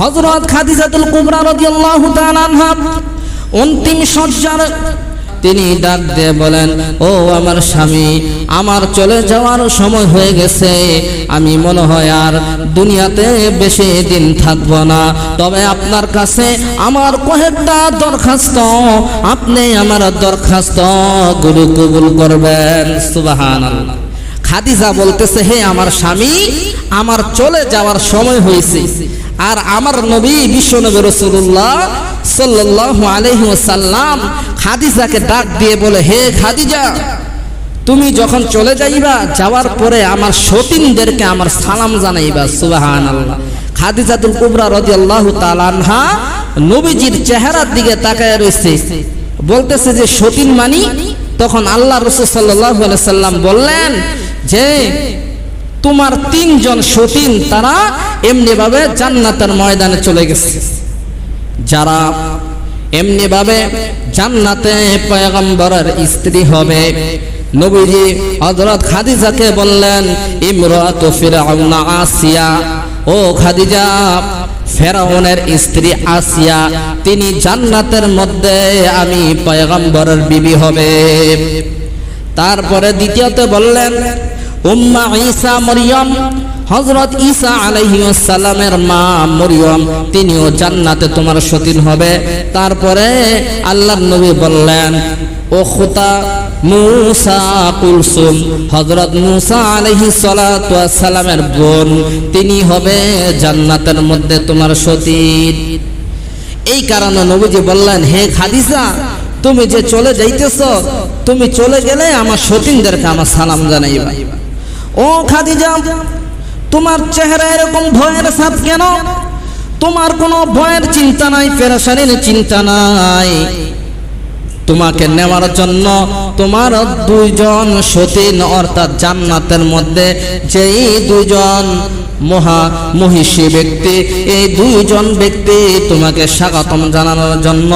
হযরত খাদিজাতুল কুবরা রাদিয়াল্লাহু তাআলা আনহা অন্তিম সজ্জার তিনি ডাক দিয়ে বলেন, ও আমার স্বামী, আমার চলে যাওয়ার সময় হয়ে গেছে। আমি মনে হয় আর দুনিয়াতে বেশি দিন থাকব না। তবে আপনার কাছে আমার কয়েকটা দরখাস্ত। আপনি আমার দরখাস্ত গুরু কবুল করবেন। সুবহানাল্লাহ। খাদিজা বলতেছে, হে আমার স্বামী, আমার চলে যাওয়ার সময় হয়েছে। আর আমার নবী, বিশ্বনবী রসুল্লাহ সাল্লাল্লাহু আলাইহি ওয়াসাল্লাম খাদিজাকে ডাক দিয়ে বলে, হে খাদিজা, তুমি যখন চলে যাইবা, যাওয়ার পরে আমার সতীনদেরকে আমার সালাম জানাইবা, সুবহানাল্লাহ। খাদিজাতুল কুবরা রাদিয়াল্লাহু তাআলা আনহা নবীজির চেহারার দিকে তাকায় রয়েছে। বলতেছে যে, সতীন মানি? তখন আল্লাহ রসুল আলাইহি সাল্লাম বললেন যে তোমার তিনজন সতীন তারা এমনি ভাবে জান্নাতের ময়দানে চলে গেছে। যারা এমনি ভাবে জান্নাতে পয়গম্বরের স্ত্রী হবে। নবীজি হযরত খাদিজাকে বললেন, ইমরাতু ফিরআউনা আসিয়া। ও খাদিজা, ফেরাউনের স্ত্রী আসিয়া, তিনি জান্নাতের মধ্যে আমি পয়গম্বরের বিবি হবে। তারপরে দ্বিতীয়তে বললেন উম্মা ঈসা মরিয়ম হজরত ঈসা আলাইহিসালামের মা মরিয়ম, তিনিও জান্নাতে তোমার সতীন হবে। তারপরে আল্লাহ নবী বললেন, ও খুতা কুলসুম হজরত মুসা আলহি সালামের বোন, তিনি হবে জান্নাতের মধ্যে তোমার সতীন। এই কারণে নবীজি বললেন, হে খাদিজা, তুমি যে চলে যাইতেছ, তুমি চলে গেলে আমার সতীনদেরকে আমার সালাম জানাইবা। ও খাদিজা, তোমার চেহারা এরকম ভয়ের সাপ কেন? তোমার কোনো ভয়ের চিন্তা নাই পেরেশানির চিন্তা নাই। তোমাকে নেওয়ার জন্য তোমার দুইজন সতীন, অর্থাৎ জান্নাতের মধ্যে যেই দুইজন মহা মহিষী ব্যক্তি, এই দুইজন ব্যক্তি তোমাকে স্বাগতম জানানোর জন্য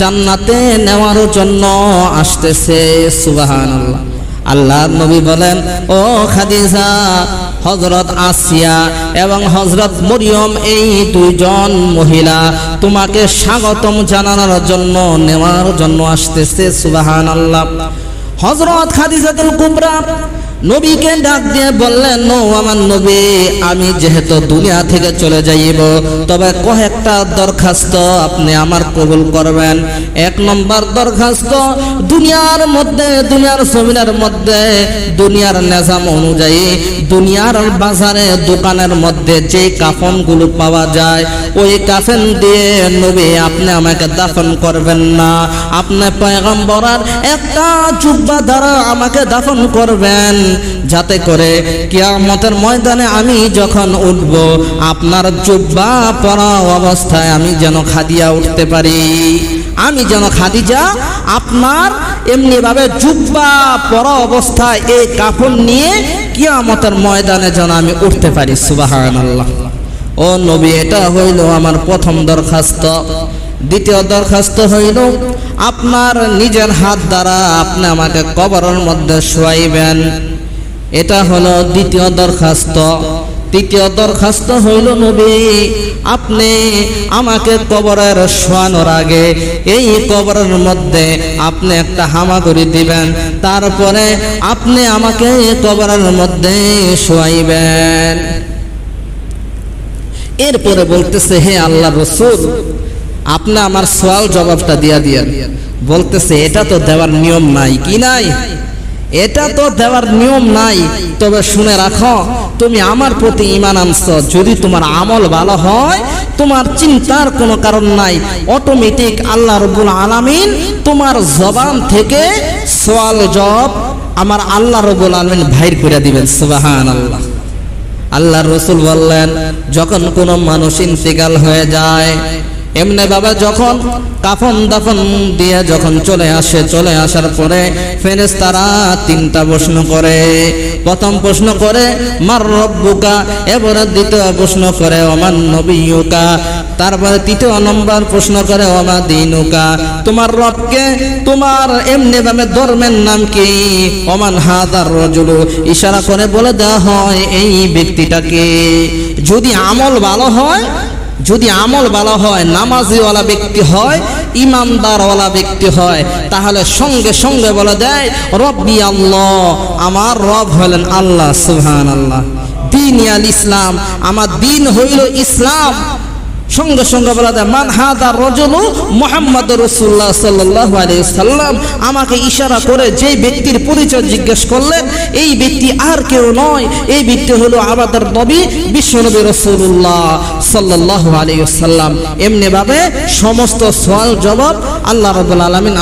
জান্নাতে নেওয়ার জন্য আসতেছে, সুবহানাল্লাহ। আল্লাহ নবী বলেন, ও খাদিজা হজরত আসিয়া এবং হজরত মরিয়ম, এই দুইজন মহিলা তোমাকে স্বাগতম জানানোর জন্য, নেওয়ার জন্য আসতেছে সুবাহান আল্লাহ হজরত খাদিজাতুল কুবরা নবীকে ডাক দিয়ে বললেন নো আমার নবী, আমি যেহেতু দুনিয়া থেকে চলে যাইব, তবে কয়েকটা দরখাস্ত আপনি আমার কবুল করবেন। এক নম্বর দরখাস্ত, দুনিয়ার মধ্যে, দুনিয়ার জমিনের মধ্যে, দুনিয়ার নিজাম অনুযায়ী দুনিয়ার বাজারে, দোকানের মধ্যে যে কাফনগুলো পাওয়া যায়, ওই কাফেন দিয়ে নবী, আপনি আমাকে দাফন করবেন না। আপনি পয়গম্বরার একটা জুব্বা দ্বারা আমাকে দাফন করবেন। যাতে করে কিয়ামতের ময়দানে আমি যখন উঠব, আপনার জুব্বা পরা অবস্থায় আমি যেন খাদিয়া উঠতে পারি। আমি যেন খাদিজা আপনার এমনিভাবে জুব্বা পরা অবস্থায় এই কাপড় নিয়ে কিয়ামতের ময়দানে যেন আমি উঠতে পারি। সুবাহান আল্লাহ ও নবী, এটা হইল আমার প্রথম দরখাস্ত। দ্বিতীয় দরখাস্ত হইল, আপনার নিজের হাত দ্বারা আপনি আমাকে কবরের মধ্যে শোয়াইবেন। এটা হলো দ্বিতীয় দরখাস্ত। তৃতীয় দরখাস্ত হইল, নবী, আপনি আমাকে কবরের শোয়ানোর আগে এই কবরের মধ্যে আপনি একটা হামাগুড়ি দিবেন। তারপরে আপনি আমাকে কবরের মধ্যে শোয়াইবেন। এরপরে বলতেছে, হে আল্লাহ রসুল, আপনি আমার সোয়াল জবাবটা দিয়া দিয়েন। বলতেছে, এটা তো দেওয়ার নিয়ম নাই। কি নাই? এটা তো দেওয়ার নিয়ম নাই। তবে শুনে রাখো, তুমি আমার প্রতি ইমান আনছ। যদি তোমার আমল ভালো হয়, তোমার চিন্তার কোনো কারণ নাই। অটোমেটিক আল্লাহ রবুল আলামিন তোমার জবান থেকে সোয়াল জব আমার আল্লাহ রবুল আলমিন ভাইর করে দিবেন। সুবাহান আল্লাহ আল্লাহ রসুল বললেন, যখন কোনো মানুষ ইন্তেকাল হয়ে যায় এমনি বাবা যখন কাফন দাফন দিয়ে যখন চলে আসে, চলে আসার পরে ফেরেস তারা তিনটা প্রশ্ন করে। প্রথম প্রশ্ন করে, মার রব্বুকা? এবারে দ্বিতীয় প্রশ্ন করে অমান নবীকা তারপরে তৃতীয় নম্বর প্রশ্ন করে অমা দিনুকা? তোমার রবকে? তোমার এমনি ভাবে ধর্মের নাম কি? অমান হাদার রজুলু? ইশারা করে বলে দেওয়া হয়, এই ব্যক্তিটাকে যদি আমল ভালো হয় যদি আমল ভালো হয়, নামাজিওয়ালা ব্যক্তি হয়, ইমানদারওয়ালা ব্যক্তি হয়, তাহলে সঙ্গে সঙ্গে বলে দেয়, রব্বি আল্লাহ, আমার রব হলেন আল্লাহ সুহান আল্লাহ দিন ইসলাম, আমার দিন হইল ইসলাম। সঙ্গে সঙ্গে বলা দেয় মান হাদা রজলু মোহাম্মদ রসুল্লাহ সাল্লাহ সাল্লাম আমাকে ইশারা করে যে ব্যক্তির পরিচয় জিজ্ঞেস করলেন এই ব্যক্তি আর কেউ নয়। এই ব্যক্তি হলো আমাদের নবী, বিশ্বনবী রসুল্লাহ সাল্লাহ আলী সাল্লাম এমনিভাবে সমস্ত সওয়াল জবাব আল্লাহ রবুল আলমিন